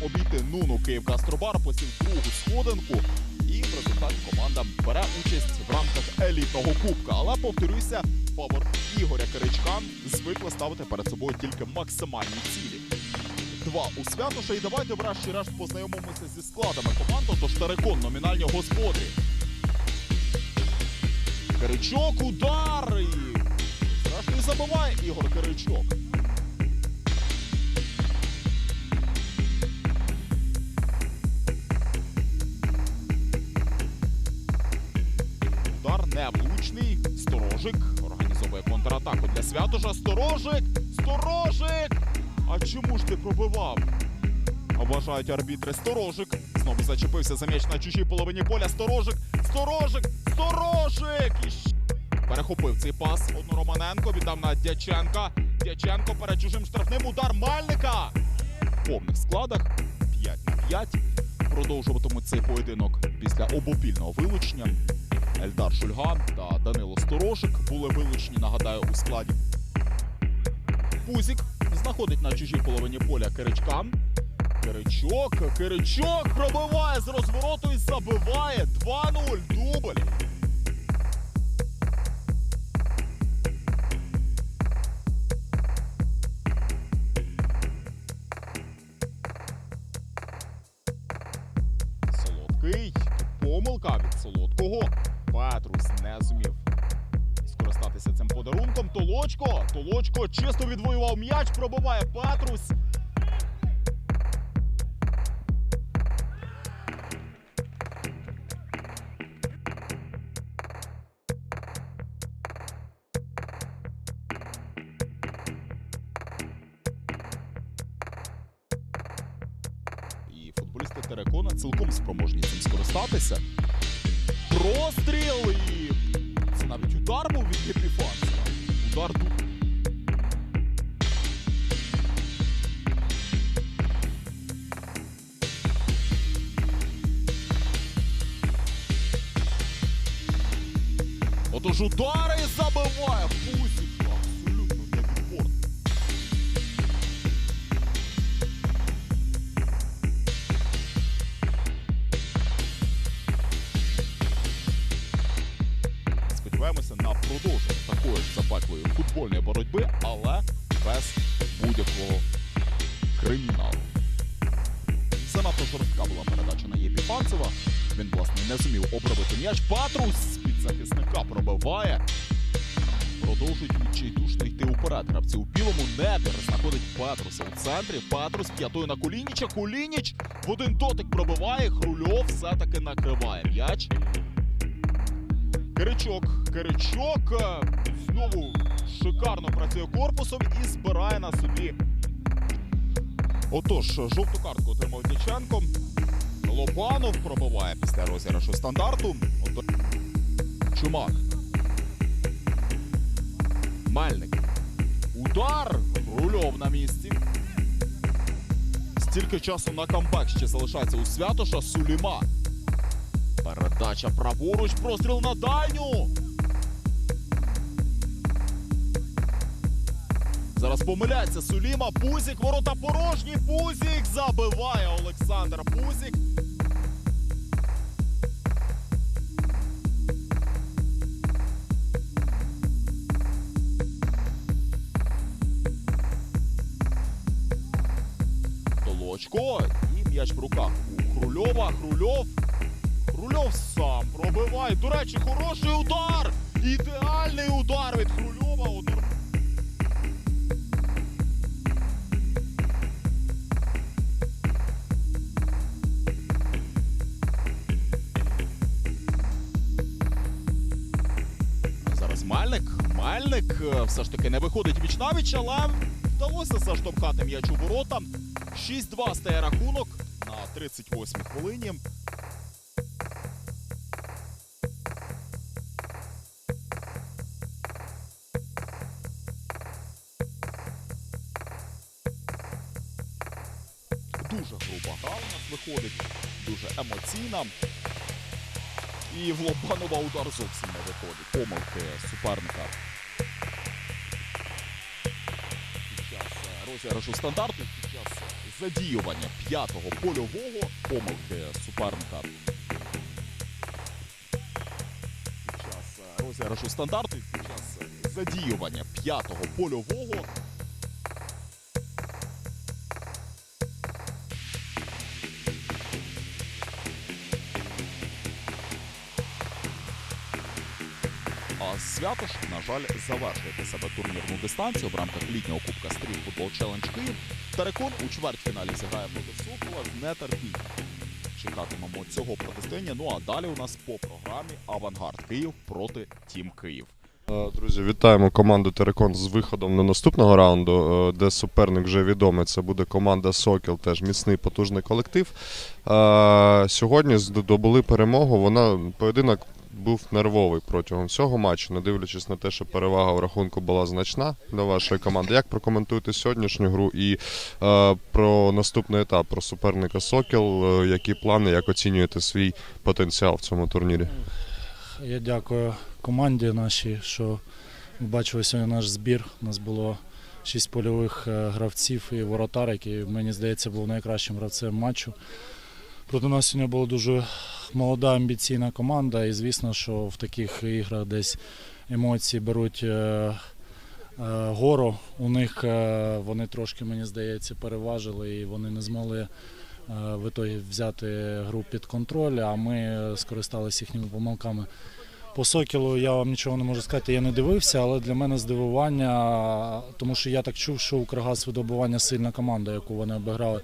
Обійти Нуну Київ Гастробар, посів другу сходинку. І в результаті команда бере участь в рамках елітного кубка. Але повторюся, фавор Ігоря Киричка звикли ставити перед собою тільки максимальні цілі. Два у святоша. І давайте врешті-решт познайомимося зі складами команд. Тож Терекон номінальні господарі. Киричок удар! І зрештою забиває Ігор Киричок. Сторожик організовує контратаку для Святоша. Сторожик! Сторожик! А чому ж ти пробивав? Обважають арбітри. Сторожик. Знову зачепився за м'яч на чужій половині поля. Сторожик! Сторожик! Сторожик! І Перехопив цей пас. Одну Романенко віддав на Дяченка. Дяченко перед чужим штрафним удар Мальника. В повних складах 5 на 5. Продовжуватимуть цей поєдинок після обопільного вилучення. Ельдар Шульга та Данило Сторошик були вилучені, нагадаю, у складі. Пузік знаходить на чужій половині поля Киричка. Киричок, Киричок пробиває з розвороту і забиває 2-0. Дубль. Толочко. Толочко чисто відвоював м'яч. Пробиває Петрус. І футболісти Терекона цілком спроможні цим скористатися. Простріл і це навіть удар був від Єпіфанцева. Удар. Отож удари забиває запеклої футбольної боротьби, але без будь-якого криміналу. Занадто жорстка була передача на Єпіфанцева. Він, власне, не зумів обробити м'яч. Патрус з-під захисника пробиває. Продовжують відчайдушно йти уперед. Гравці у білому небір знаходить Петруса у центрі. Петрус п'ятою на Кулініча. Кулініч в один дотик пробиває. Хрульов все-таки накриває м'яч. Киричок, Киричок е, знову шикарно працює корпусом і збирає на собі. Отож, жовту картку отримав Дяченко. Лобанов пробиває після розіграшу стандарту. Ото- Чумак. Мельник. Удар. Рульов на місці. Стільки часу на камбек ще залишається у Святоша Суліма. Передача праворуч, простріл на дальню. Зараз помиляється Суліма. Пузік, ворота порожні. Пузік забиває Олександр Пузік. Толочко і м'яч в руках у Хрульова. Хрульов. Хрульов сам пробиває. До речі, хороший удар. Ідеальний удар від Хрульова. Зараз Мальник. Мальник е, все ж таки не виходить вічнавіч, але вдалося заштовхати м'яч у ворота. 6-2 стає рахунок на 38-й хвилині. Емоційна. І в Лобанова удар зовсім не виходить. Помилки суперника. Під час розіграшу стандарту, під час задіювання п'ятого польового помилки суперника. Під час розіграшу стандарту, під час задіювання п'ятого польового Святош, на жаль, завершує себе турнірну дистанцію в рамках літнього кубка стріт футбол челендж Київ. Терекон у чвертьфіналі зіграє проти Сокола з нетерпінням. Чекатимемо цього протистояння. Ну а далі у нас по програмі Авангард Київ проти Тім Київ. Е, Друзі, вітаємо команду Терекон з виходом на наступного раунду, е, де суперник вже відомий. Це буде команда Сокіл, теж міцний потужний колектив. Е, Сьогодні здобули перемогу. Вона поєдинок був нервовий протягом всього матчу, не дивлячись на те, що перевага в рахунку була значна для вашої команди. Як прокоментуєте сьогоднішню гру і е, про наступний етап, про суперника Сокіл, е, які плани, як оцінюєте свій потенціал в цьому турнірі? Я дякую команді нашій, що бачили сьогодні наш збір. У нас було шість польових е, гравців і воротар, який, мені здається, був найкращим гравцем матчу. Проти нас сьогодні була дуже молода амбіційна команда, і звісно, що в таких іграх десь емоції беруть е, е, гору. У них е, вони трошки, мені здається, переважили і вони не змогли в ітогі взяти гру під контроль, а ми скористалися їхніми помилками. По Сокілу я вам нічого не можу сказати, я не дивився, але для мене здивування, тому що я так чув, що Укргаз видобування сильна команда, яку вони обіграли.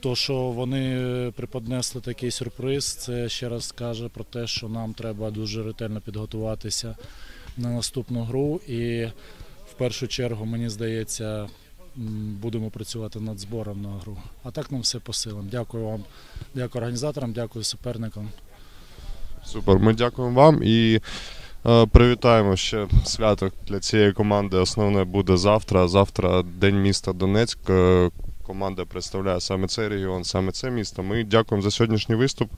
То, що вони преподнесли такий сюрприз, це ще раз каже про те, що нам треба дуже ретельно підготуватися на наступну гру. І в першу чергу, мені здається, будемо працювати над збором на гру. А так нам все по силам. Дякую вам, дякую організаторам, дякую суперникам. Супер, ми дякуємо вам і е, привітаємо ще свято для цієї команди. Основне буде завтра. Завтра День міста Донецьк. Команда представляє саме цей регіон, саме це місто. Ми дякуємо за сьогоднішній виступ.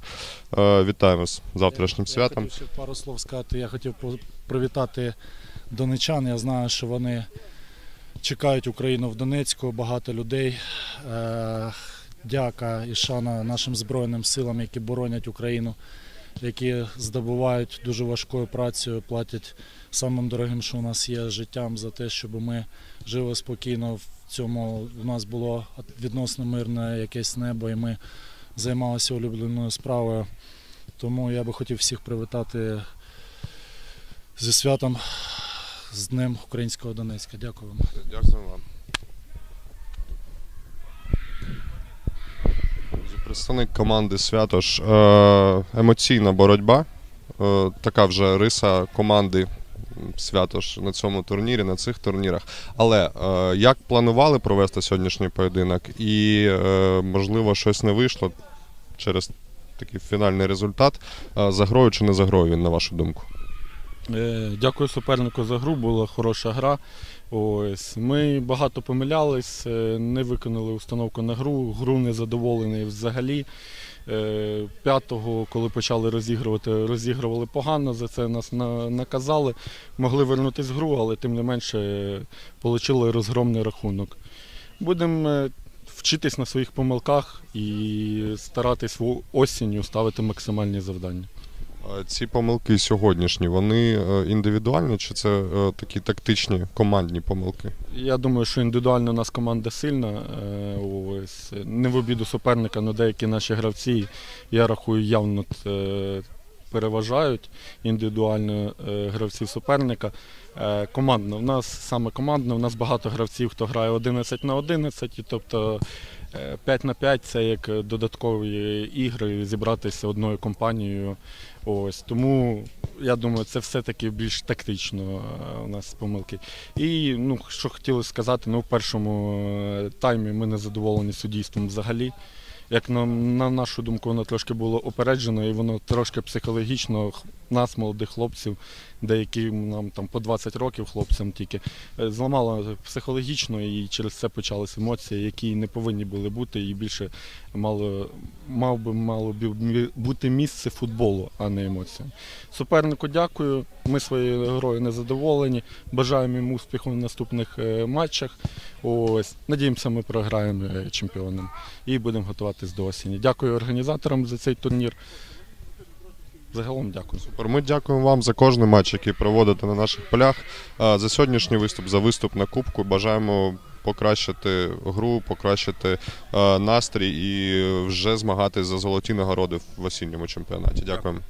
Е, Вітаємо з завтрашнім Я святом. хотів ще пару слов сказати. Я хотів привітати донечан. Я знаю, що вони чекають Україну в Донецьку, багато людей. Е, Дяка і шана нашим Збройним силам, які боронять Україну, які здобувають дуже важкою працею, платять самим дорогим, що у нас є життям за те, щоб ми жили спокійно. В цьому у нас було відносно мирне якесь небо, і ми займалися улюбленою справою. Тому я би хотів всіх привітати зі святом з Днем Українського Донецька. Дякую вам. Дякуємо вам. Представник команди Святош. Е, Емоційна боротьба. Е, Така вже риса команди Святош на цьому турнірі, на цих турнірах. Але е, як планували провести сьогоднішній поєдинок, і е, можливо щось не вийшло через такий фінальний результат. Е, За грою чи не за грою він, на вашу думку? Е, Дякую супернику за гру, була хороша гра. Ось. Ми багато помилялись, е, не виконали установку на гру, гру не задоволені взагалі. Е, П'ятого, коли почали розігрувати, розігрували погано, за це нас наказали. Могли вернутися в гру, але тим не менше отримали розгромний рахунок. Будемо е, вчитись на своїх помилках і старатись осінню ставити максимальні завдання. Ці помилки сьогоднішні, вони е, індивідуальні чи це е, такі тактичні командні помилки? Я думаю, що індивідуально у нас команда сильна. Е, не в обіду суперника, але деякі наші гравці, я рахую, явно переважають індивідуально е, гравців суперника. Е, Командно. У нас саме командно, у нас багато гравців, хто грає 11 на 11, і тобто е, 5 на 5 це як додаткові ігри зібратися одною компанією. Ось тому я думаю, це все-таки більш тактично е, у нас помилки. І ну, що хотілося сказати, ну, в першому е, таймі ми не задоволені суддівством взагалі. Як на, на нашу думку, воно трошки було опереджено, і воно трошки психологічно нас, молодих хлопців, деяким нам там по 20 років хлопцям тільки, е, зламало психологічно, і через це почалися емоції, які не повинні були бути, і більше мало, мав би мало б бути місце футболу, а не емоціям. Супернику дякую. Ми своєю грою не задоволені. Бажаємо їм успіху в наступних е, матчах. Ось надіємося, ми програємо е, чемпіонам і будемо готуватись до осені. Дякую організаторам за цей турнір. Загалом дякую. Супер. Ми дякуємо вам за кожний матч, який проводите на наших полях. За сьогоднішній виступ, за виступ на кубку. Бажаємо покращити гру, покращити настрій і вже змагатись за золоті нагороди в осінньому чемпіонаті. Дякуємо.